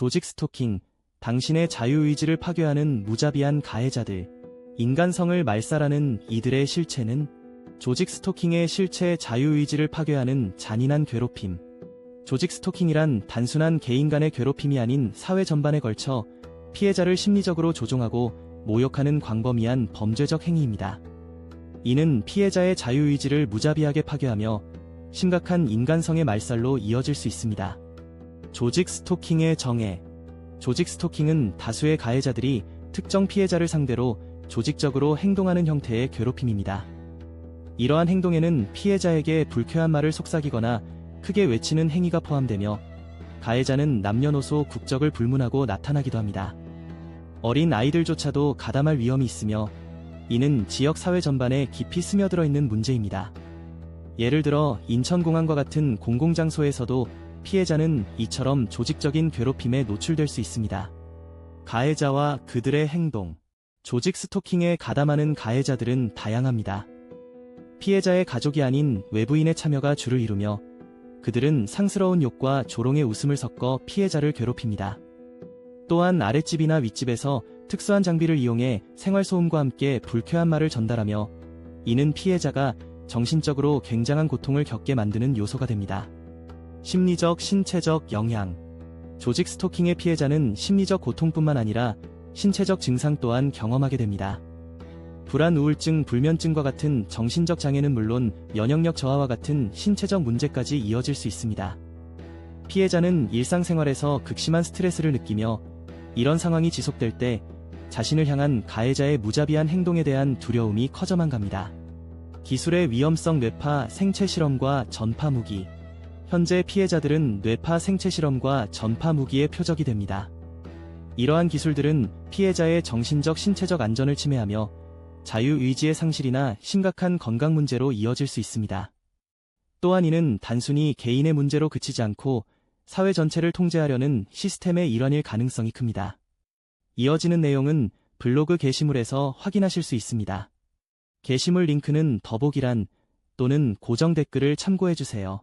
조직 스토킹, 당신의 자유의지를 파괴하는 무자비한 가해자들, 인간성을 말살하는 이들의 실체는 조직 스토킹의 실체 자유의지를 파괴하는 잔인한 괴롭힘. 조직 스토킹이란 단순한 개인 간의 괴롭힘이 아닌 사회 전반에 걸쳐 피해자를 심리적으로 조종하고 모욕하는 광범위한 범죄적 행위입니다. 이는 피해자의 자유의지를 무자비하게 파괴하며 심각한 인간성의 말살로 이어질 수 있습니다. 조직 스토킹의 정의 조직 스토킹은 다수의 가해자들이 특정 피해자를 상대로 조직적으로 행동하는 형태의 괴롭힘입니다. 이러한 행동에는 피해자에게 불쾌한 말을 속삭이거나 크게 외치는 행위가 포함되며 가해자는 남녀노소 국적을 불문하고 나타나기도 합니다. 어린 아이들조차도 가담할 위험이 있으며 이는 지역 사회 전반에 깊이 스며들어 있는 문제입니다. 예를 들어 인천공항과 같은 공공장소에서도 피해자는 이처럼 조직적인 괴롭힘에 노출될 수 있습니다. 가해자와 그들의 행동 조직 스토킹에 가담하는 가해자들은 다양합니다. 피해자의 가족이 아닌 외부인의 참여가 주를 이루며 그들은 상스러운 욕과 조롱의 웃음을 섞어 피해자를 괴롭힙니다. 또한 아랫집이나 윗집에서 특수한 장비를 이용해 생활소음과 함께 불쾌한 말을 전달하며 이는 피해자가 정신적으로 굉장한 고통을 겪게 만드는 요소가 됩니다. 심리적, 신체적 영향 조직 스토킹의 피해자는 심리적 고통뿐만 아니라 신체적 증상 또한 경험하게 됩니다. 불안, 우울증, 불면증과 같은 정신적 장애는 물론 면역력 저하와 같은 신체적 문제까지 이어질 수 있습니다. 피해자는 일상생활에서 극심한 스트레스를 느끼며 이런 상황이 지속될 때 자신을 향한 가해자의 무자비한 행동에 대한 두려움이 커져만 갑니다. 기술의 위험성 뇌파 생체 실험과 전파 무기. 현재 피해자들은 뇌파 생체 실험과 전파 무기의 표적이 됩니다. 이러한 기술들은 피해자의 정신적 신체적 안전을 침해하며 자유의지의 상실이나 심각한 건강 문제로 이어질 수 있습니다. 또한 이는 단순히 개인의 문제로 그치지 않고 사회 전체를 통제하려는 시스템의 일환일 가능성이 큽니다. 이어지는 내용은 블로그 게시물에서 확인하실 수 있습니다. 게시물 링크는 더보기란 또는 고정 댓글을 참고해주세요.